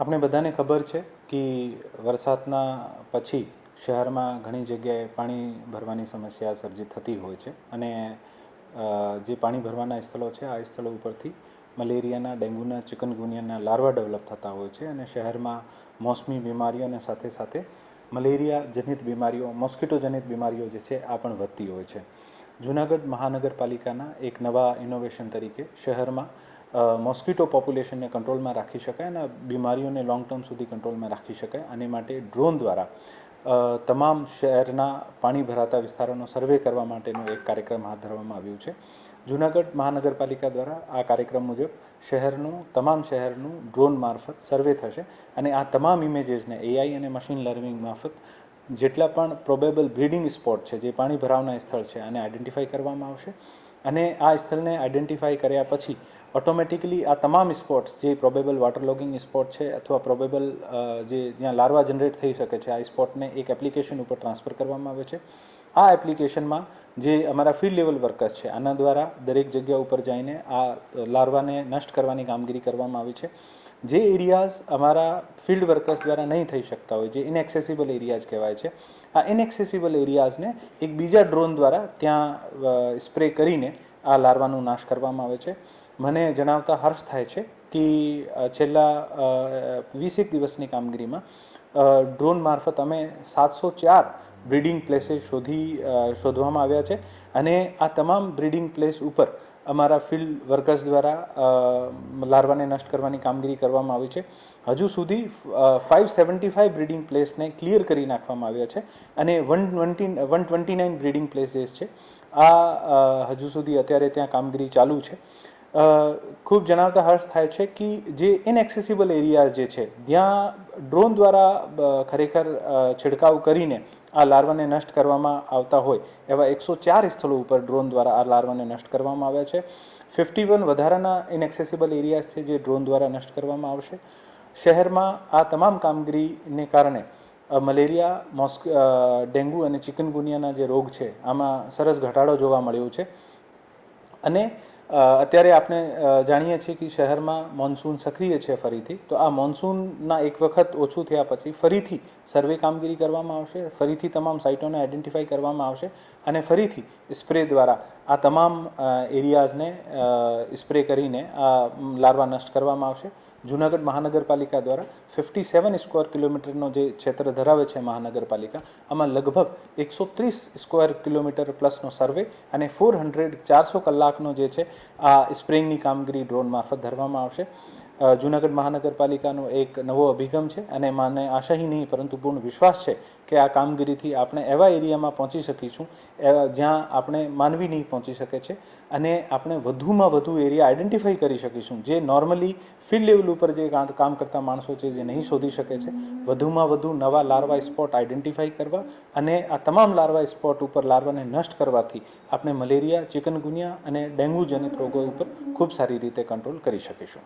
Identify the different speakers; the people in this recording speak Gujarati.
Speaker 1: આપણે બધાને ખબર છે કે વરસાદના પછી શહેરમાં ઘણી જગ્યાએ પાણી ભરવાની સમસ્યા સર્જિત થતી હોય છે અને જે પાણી ભરવાના સ્થળો છે, આ સ્થળો ઉપરથી મલેરિયાના, ડેન્ગ્યુના, ચિકનગુનિયાના લાર્વા ડેવલપ થતા હોય છે અને શહેરમાં મોસમી બીમારીઓને સાથે સાથે મલેરિયા જનિત બીમારીઓ, મોસ્કીટો જનિત બીમારીઓ જે છે, આ પણ વધતી હોય છે. જૂનાગઢ મહાનગરપાલિકાના એક નવા ઇનોવેશન તરીકે શહેરમાં મોસ્કિટો પોપ્યુલેશનને કંટ્રોલમાં રાખી શકાય અને બીમારીઓને લોંગ ટર્મ સુધી કંટ્રોલમાં રાખી શકાય. આને માટે ડ્રોન દ્વારા તમામ શહેરના પાણી ભરાતા વિસ્તારોનો સર્વે કરવા માટેનો એક કાર્યક્રમ હાથ ધરવામાં આવ્યું છે. જૂનાગઢ મહાનગરપાલિકા દ્વારા આ કાર્યક્રમ મુજબ શહેરનું, તમામ શહેરનું ડ્રોન મારફત સર્વે થશે અને આ તમામ ઇમેજીસને એઆઈ અને મશીન લર્નિંગ મારફત જેટલા પણ પ્રોબેબલ બ્રીડિંગ સ્પોટ છે, જે પાણી ભરાવના સ્થળ છે, આને આઈડેન્ટિફાઈ કરવામાં આવશે. અને આ સ્થળને આઈડેન્ટિફાઈ કર્યા પછી ઓટોમેટિકલી આ તમામ સ્પોટ્સ જે પ્રોબેબલ વોટર લોગિંગ સ્પોટ છે અથવા પ્રોબેબલ જે જ્યાં લાર્વા જનરેટ થઈ શકે છે, આ સ્પોટને એક એપ્લિકેશન ઉપર ટ્રાન્સફર કરવામાં આવે છે. આ એપ્લિકેશનમાં જે અમારા ફિલ્ડ લેવલ વર્કર્સ છે, આના દ્વારા દરેક જગ્યા ઉપર જઈને આ લાર્વાને નષ્ટ કરવાની કામગીરી કરવામાં આવી છે. જે એરિયાઝ અમારા ફિલ્ડ વર્કર્સ દ્વારા નહીં થઈ શકતા હોય, જે ઇનએક્સેસિબલ એરિયાઝ કહેવાય છે, આ ઇનએક્સેસિબલ એરિયાઝને એક બીજા ડ્રોન દ્વારા ત્યાં સ્પ્રે કરીને આ લાર્વાનો નાશ કરવામાં આવે છે. મને જણાવતા હર્ષ થાય છે કે છેલ્લા વીસેક દિવસની કામગીરીમાં ડ્રોન મારફત અમે સાતસો ચાર બ્રીડિંગ પ્લેસીસ શોધી શોધવામાં આવ્યા છે અને આ તમામ બ્રીડિંગ પ્લેસ ઉપર અમારા ફિલ્ડ વર્કર્સ દ્વારા લારવાને નષ્ટ કરવાની કામગીરી કરવામાં આવી છે. હજુ સુધી ફાઇવ સેવન્ટી ફાઇવ બ્રીડિંગ પ્લેસને ક્લિયર કરી નાખવામાં આવ્યા છે અને one twenty one twenty nine breeding places છે. આ હજુ સુધી અત્યારે ત્યાં કામગીરી ચાલુ છે. ખૂબ જણાવતા હર્ષ થાય છે કે જે ઇનએક્સેસિબલ એરિયાઝ જે છે જ્યાં ડ્રોન દ્વારા ખરેખર છિડકાવ કરીને આ લાર્વાને નષ્ટ કરવામાં આવતા હોય, એવા એકસો ચાર સ્થળો ઉપર ડ્રોન દ્વારા આ લાર્વાને નષ્ટ કરવામાં આવ્યા છે. ફિફ્ટી વન વધારાના ઇનએક્સેસિબલ એરિયાઝ છે જે ડ્રોન દ્વારા નષ્ટ કરવામાં આવશે. શહેરમાં આ તમામ કામગીરીને કારણે મલેરિયા, મોસ્ક ડેન્ગ્યુ અને ચિકનગુનિયાના જે રોગ છે, આમાં સરસ ઘટાડો જોવા મળ્યો છે. અને અત્યારે આપણે જાણીએ છીએ કે શહેરમાં મોન્સૂન સક્રિય છે ફરીથી. તો આ મોન્સૂનના એક વખત ઓછું થયા પછી ફરીથી સર્વે કામગીરી કરવામાં આવશે, ફરીથી તમામ સાઇટોને આઈડેન્ટિફાઈ કરવામાં આવશે અને ફરીથી સ્પ્રે દ્વારા આ તમામ એરિયાઝને સ્પ્રે કરીને આ લાર્વા નષ્ટ કરવામાં આવશે. જૂનાગઢ મહાનગરપાલિકા દ્વારા ફિફ્ટી સેવન સ્ક્વેર કિલોમીટરનો જે ક્ષેત્ર ધરાવે છે મહાનગરપાલિકા, આમાં લગભગ એકસો ત્રીસ સ્ક્વેર કિલોમીટર પ્લસનો સર્વે અને ફોર હંડ્રેડ ચારસો કલાકનો જે છે આ સ્પ્રિંગની કામગીરી ડ્રોન મારફત ધરવામાં આવશે. જૂનાગઢ મહાનગરપાલિકાનો એક નવો અભિગમ છે અને મને આશાહી નહીં, પરંતુ પૂર્ણ વિશ્વાસ છે કે આ કામગીરીથી આપણે એવા એરિયામાં પહોંચી શકીશું જ્યાં આપણે માનવી નહીં પહોંચી શકે છે અને આપણે વધુમાં વધુ એરિયા આઈડેન્ટિફાઈ કરી શકીશું, જે નોર્મલી ફિલ્ડ લેવલ ઉપર જે કામ કરતા માણસો છે જે નહીં શોધી શકે છે. વધુમાં વધુ નવા લાર્વા સ્પોટ આઈડેન્ટિફાઈ કરવા અને આ તમામ લાર્વા સ્પોટ ઉપર લાર્વાને નષ્ટ કરવાથી આપણે મલેરિયા, ચિકનગુનિયા અને ડેન્ગ્યુ જનિત રોગો ઉપર ખૂબ સારી રીતે કંટ્રોલ કરી શકીશું.